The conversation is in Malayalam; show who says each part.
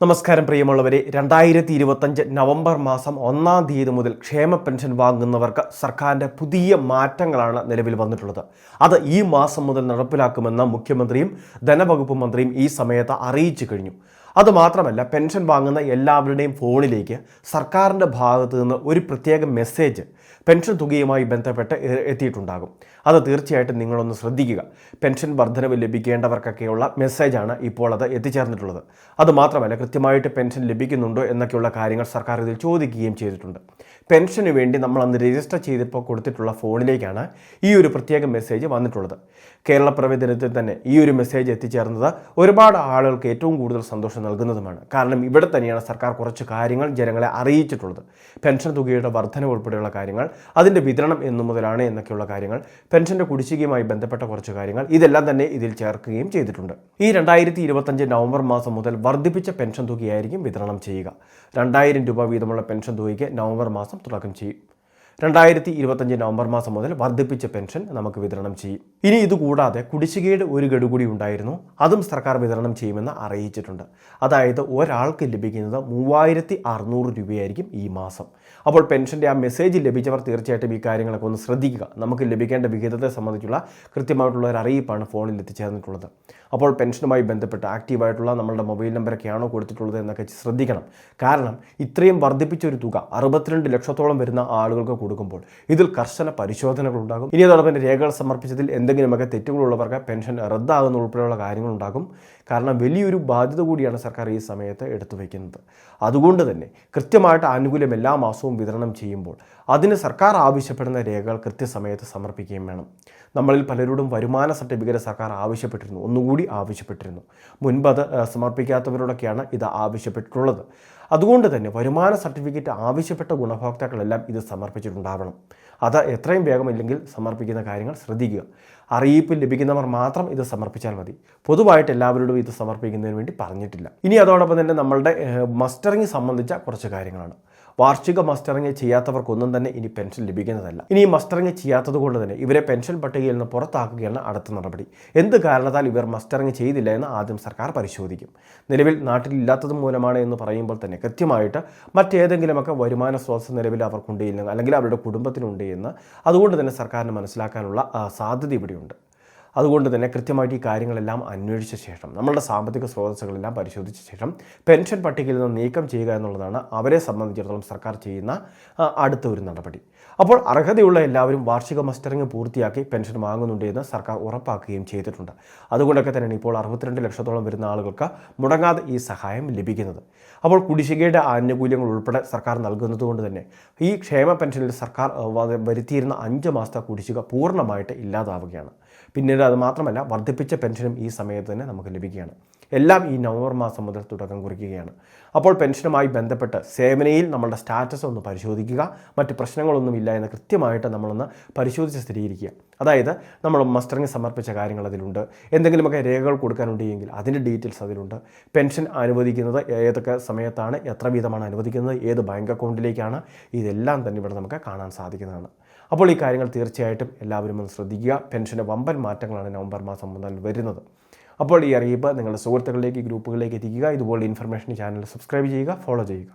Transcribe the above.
Speaker 1: നമസ്കാരം പ്രിയമുള്ളവരെ. രണ്ടായിരത്തി ഇരുപത്തഞ്ച് നവംബർ മാസം ഒന്നാം തീയതി മുതൽ ക്ഷേമ പെൻഷൻ വാങ്ങുന്നവർക്ക് സർക്കാരിന്റെ പുതിയ മാറ്റങ്ങളാണ് നിലവിൽ വന്നിട്ടുള്ളത്. അത് ഈ മാസം മുതൽ നടപ്പിലാക്കുമെന്ന് മുഖ്യമന്ത്രിയും ധനവകുപ്പ് മന്ത്രിയും ഈ സമയത്ത് അറിയിച്ചു കഴിഞ്ഞു. അതുമാത്രമല്ല പെൻഷൻ വാങ്ങുന്ന എല്ലാവരുടെയും ഫോണിലേക്ക് സർക്കാരിന്റെ ഭാഗത്ത് നിന്ന് ഒരു പ്രത്യേക മെസ്സേജ് പെൻഷൻ തുകയുമായി ബന്ധപ്പെട്ട് എത്തിയിട്ടുണ്ടാകും. അത് തീർച്ചയായിട്ടും നിങ്ങളൊന്ന് ശ്രദ്ധിക്കുക. പെൻഷൻ വർധനവ് ലഭിക്കേണ്ടവർക്കൊക്കെയുള്ള മെസ്സേജാണ് ഇപ്പോൾ അത് എത്തിച്ചേർന്നിട്ടുള്ളത്. അതുമാത്രമല്ല കൃത്യമായിട്ട് പെൻഷൻ ലഭിക്കുന്നുണ്ടോ എന്നൊക്കെയുള്ള കാര്യങ്ങൾ സർക്കാർ ഇതിൽ ചോദിക്കുകയും ചെയ്തിട്ടുണ്ട്. പെൻഷന് വേണ്ടി നമ്മൾ അന്ന് രജിസ്റ്റർ ചെയ്തപ്പോൾ കൊടുത്തിട്ടുള്ള ഫോണിലേക്കാണ് ഈ ഒരു പ്രത്യേക മെസ്സേജ് വന്നിട്ടുള്ളത്. കേരളപ്പിറവി ദിനത്തിൽ തന്നെ ഈ ഒരു മെസ്സേജ് എത്തിച്ചേർന്നത് ഒരുപാട് ആളുകൾക്ക് ഏറ്റവും കൂടുതൽ സന്തോഷം നൽകുന്നതുമാണ്. കാരണം ഇവിടെ തന്നെയാണ് സർക്കാർ കുറച്ച് കാര്യങ്ങൾ ജനങ്ങളെ അറിയിച്ചിട്ടുള്ളത്. പെൻഷൻ തുകയുടെ വർധന ഉൾപ്പെടെയുള്ള കാര്യങ്ങൾ അതിന്റെ വിതരണം എന്നു മുതലാണ് എന്നൊക്കെയുള്ള കാര്യങ്ങൾ പെൻഷന്റെ കുടിശ്ശികയുമായി ബന്ധപ്പെട്ട കുറച്ച് കാര്യങ്ങൾ ഇതെല്ലാം തന്നെ ഇതിൽ ചേർക്കുകയും ചെയ്തിട്ടുണ്ട്. ഈ രണ്ടായിരത്തി ഇരുപത്തഞ്ച് നവംബർ മാസം മുതൽ വർദ്ധിപ്പിച്ച പെൻഷൻ തുകയായിരിക്കും വിതരണം ചെയ്യുക. രണ്ടായിരം രൂപ വീതമുള്ള പെൻഷൻ തുകയ്ക്ക് നവംബർ മാസം തുടക്കം ചെയ്യും. രണ്ടായിരത്തി ഇരുപത്തഞ്ച് നവംബർ മാസം മുതൽ വർദ്ധിപ്പിച്ച പെൻഷൻ നമുക്ക് വിതരണം ചെയ്യും. ഇനി ഇതുകൂടാതെ കുടിശ്ശികയുടെ ഒരു ഗഡു കൂടി ഉണ്ടായിരുന്നു. അതും സർക്കാർ വിതരണം ചെയ്യുമെന്ന് അറിയിച്ചിട്ടുണ്ട്. അതായത് ഒരാൾക്ക് ലഭിക്കുന്നത് മൂവായിരത്തി അറുന്നൂറ് രൂപയായിരിക്കും ഈ മാസം. അപ്പോൾ പെൻഷന്റെ ആ മെസ്സേജ് ലഭിച്ചവർ തീർച്ചയായിട്ടും ഈ കാര്യങ്ങളൊക്കെ ഒന്ന് ശ്രദ്ധിക്കുക. നമുക്ക് ലഭിക്കേണ്ട വിഹിതത്തെ സംബന്ധിച്ചുള്ള കൃത്യമായിട്ടുള്ള ഒരു അറിയിപ്പാണ് ഫോണിൽ എത്തിച്ചേർന്നിട്ടുള്ളത്. അപ്പോൾ പെൻഷനുമായി ബന്ധപ്പെട്ട് ആക്റ്റീവായിട്ടുള്ള നമ്മളുടെ മൊബൈൽ നമ്പറൊക്കെയാണോ കൊടുത്തിട്ടുള്ളത് എന്നൊക്കെ ശ്രദ്ധിക്കണം. കാരണം ഇത്രയും വർദ്ധിപ്പിച്ചൊരു തുക അറുപത്തിരണ്ട് ലക്ഷത്തോളം വരുന്ന ആളുകൾക്ക് കൊടുക്കുമ്പോൾ ഇതിൽ കർശന പരിശോധനകൾ ഉണ്ടാകും ഇനി അതോടൊപ്പം രേഖകൾ സമർപ്പിച്ചതിൽ എന്തെങ്കിലുമൊക്കെ തെറ്റുകളുള്ളവർക്ക് പെൻഷൻ റദ്ദാകുന്ന ഉൾപ്പെടെയുള്ള കാര്യങ്ങളുണ്ടാകും. കാരണം വലിയൊരു ബാധ്യത കൂടിയാണ് സർക്കാർ ഈ സമയത്ത് എടുത്തു വയ്ക്കുന്നത് അതുകൊണ്ട് തന്നെ കൃത്യമായിട്ട് ആനുകൂല്യം എല്ലാ മാസവും വിതരണം ചെയ്യുമ്പോൾ അതിന് സർക്കാർ ആവശ്യപ്പെടുന്ന രേഖകൾ കൃത്യസമയത്ത് സമർപ്പിക്കുകയും വേണം. നമ്മളിൽ പലരോടും വരുമാന സർട്ടിഫിക്കറ്റ് സർക്കാർ ആവശ്യപ്പെട്ടിരുന്നു. ഒന്നുകൂടി ആവശ്യപ്പെട്ടിരുന്നു. മുൻപ് അത് സമർപ്പിക്കാത്തവരോടൊക്കെയാണ് ഇത് ആവശ്യപ്പെട്ടിട്ടുള്ളത്. അതുകൊണ്ട് തന്നെ വരുമാന സർട്ടിഫിക്കറ്റ് ആവശ്യപ്പെട്ട ഗുണഭോക്താക്കളെല്ലാം ഇത് സമർപ്പിച്ചിട്ടുണ്ടാവണം. അത് എത്രയും വേഗമില്ലെങ്കിൽ സമർപ്പിക്കുന്ന കാര്യങ്ങൾ ശ്രദ്ധിക്കുക. അറിയിപ്പ് ലഭിക്കുന്നവർ മാത്രം ഇത് സമർപ്പിച്ചാൽ മതി. പൊതുവായിട്ട് എല്ലാവരോടും ഇത് സമർപ്പിക്കുന്നതിന് വേണ്ടി പറഞ്ഞിട്ടില്ല. ഇനി അതോടൊപ്പം തന്നെ നമ്മളുടെ മസ്റ്ററിങ് സംബന്ധിച്ച കുറച്ച് കാര്യങ്ങളാണ്. വാർഷിക മസ്റ്ററിങ് ചെയ്യാത്തവർക്കൊന്നും തന്നെ ഇനി പെൻഷൻ ലഭിക്കുന്നതല്ല. ഇനി മസ്റ്ററിങ് ചെയ്യാത്തത് കൊണ്ട് തന്നെ ഇവരെ പെൻഷൻ പട്ടികയിൽ നിന്ന് പുറത്താക്കുകയാണ് അടുത്ത നടപടി. എന്ത് കാരണത്താൽ ഇവർ മസ്റ്ററിങ് ചെയ്തില്ല എന്ന് ആദ്യം സർക്കാർ പരിശോധിക്കും. നിലവിൽ നാട്ടിലില്ലാത്തത് മൂലമാണ് എന്ന് പറയുമ്പോൾ തന്നെ കൃത്യമായിട്ട് മറ്റേതെങ്കിലുമൊക്കെ വരുമാന സ്രോതസ് നിലവിൽ അവർക്കുണ്ട് അല്ലെങ്കിൽ അവരുടെ കുടുംബത്തിനുണ്ട് എന്ന് അതുകൊണ്ട് തന്നെ സർക്കാരിന് മനസ്സിലാക്കാനുള്ള സാധ്യത ഇവിടെയുണ്ട്. അതുകൊണ്ട് തന്നെ കൃത്യമായിട്ട് ഈ കാര്യങ്ങളെല്ലാം അന്വേഷിച്ച ശേഷം നമ്മളുടെ സാമ്പത്തിക സ്രോതസ്സുകളെല്ലാം പരിശോധിച്ച ശേഷം പെൻഷൻ പട്ടികയിൽ നിന്ന് നീക്കം ചെയ്യുക എന്നുള്ളതാണ് അവരെ സംബന്ധിച്ചിടത്തോളം സർക്കാർ ചെയ്യുന്ന അടുത്ത ഒരു നടപടി. അപ്പോൾ അർഹതയുള്ള എല്ലാവരും വാർഷിക മസ്റ്ററിംഗ് പൂർത്തിയാക്കി പെൻഷൻ വാങ്ങുന്നുണ്ട് എന്ന് സർക്കാർ ഉറപ്പാക്കുകയും ചെയ്തിട്ടുണ്ട്. അതുകൊണ്ടൊക്കെ തന്നെയാണ് ഇപ്പോൾ അറുപത്തിരണ്ട് ലക്ഷത്തോളം വരുന്ന ആളുകൾക്ക് മുടങ്ങാതെ ഈ സഹായം ലഭിക്കുന്നത്. അപ്പോൾ കുടിശ്ശികയുടെ ആനുകൂല്യങ്ങൾ ഉൾപ്പെടെ സർക്കാർ നൽകുന്നതുകൊണ്ട് തന്നെ ഈ ക്ഷേമ പെൻഷനിൽ സർക്കാർ വരുത്തിയിരുന്ന അഞ്ച് മാസത്തെ കുടിശ്ശിക പൂർണമായിട്ട് ഇല്ലാതാവുകയാണ്. പിന്നീട് അത് മാത്രമല്ല വർദ്ധിപ്പിച്ച പെൻഷനും ഈ സമയത്ത് തന്നെ നമുക്ക് ലഭിക്കുകയാണ്. എല്ലാം ഈ നവംബർ മാസം മുതൽ തുടക്കം കുറിക്കുകയാണ്. അപ്പോൾ പെൻഷനുമായി ബന്ധപ്പെട്ട് സേവനയിൽ നമ്മളുടെ സ്റ്റാറ്റസ് ഒന്ന് പരിശോധിക്കുക. മറ്റ് പ്രശ്നങ്ങളൊന്നുമില്ല എന്ന് കൃത്യമായിട്ട് നമ്മളൊന്ന് പരിശോധിച്ച് സ്ഥിരീകരിക്കുക. അതായത് നമ്മൾ മസ്റ്ററിങ് സമർപ്പിച്ച കാര്യങ്ങൾ അതിലുണ്ട്. എന്തെങ്കിലുമൊക്കെ രേഖകൾ കൊടുക്കാനുണ്ടെങ്കിൽ അതിന്റെ ഡീറ്റെയിൽസ് അതിലുണ്ട്. പെൻഷൻ അനുവദിക്കുന്നത് ഏതൊക്കെ സമയത്താണ് എത്ര വീതമാണ് അനുവദിക്കുന്നത് ഏത് ബാങ്ക് അക്കൗണ്ടിലേക്കാണ് ഇതെല്ലാം തന്നെ ഇവിടെ നമുക്ക് കാണാൻ സാധിക്കുന്നതാണ്. അപ്പോൾ ഈ കാര്യങ്ങൾ തീർച്ചയായിട്ടും എല്ലാവരും ഒന്ന് ശ്രദ്ധിക്കുക. പെൻഷന് വമ്പൻ മാറ്റങ്ങളാണ് നവംബർ മാസം മുതൽ വരുന്നത്. അപ്പോൾ ഈ അറിയിപ്പ് നിങ്ങളുടെ സുഹൃത്തുക്കളിലേക്ക് ഗ്രൂപ്പുകളിലേക്ക് എത്തിക്കുക. ഇതുപോലെ ഇൻഫർമേഷൻ ചാനൽ സബ്സ്ക്രൈബ് ചെയ്യുക ഫോളോ ചെയ്യുക.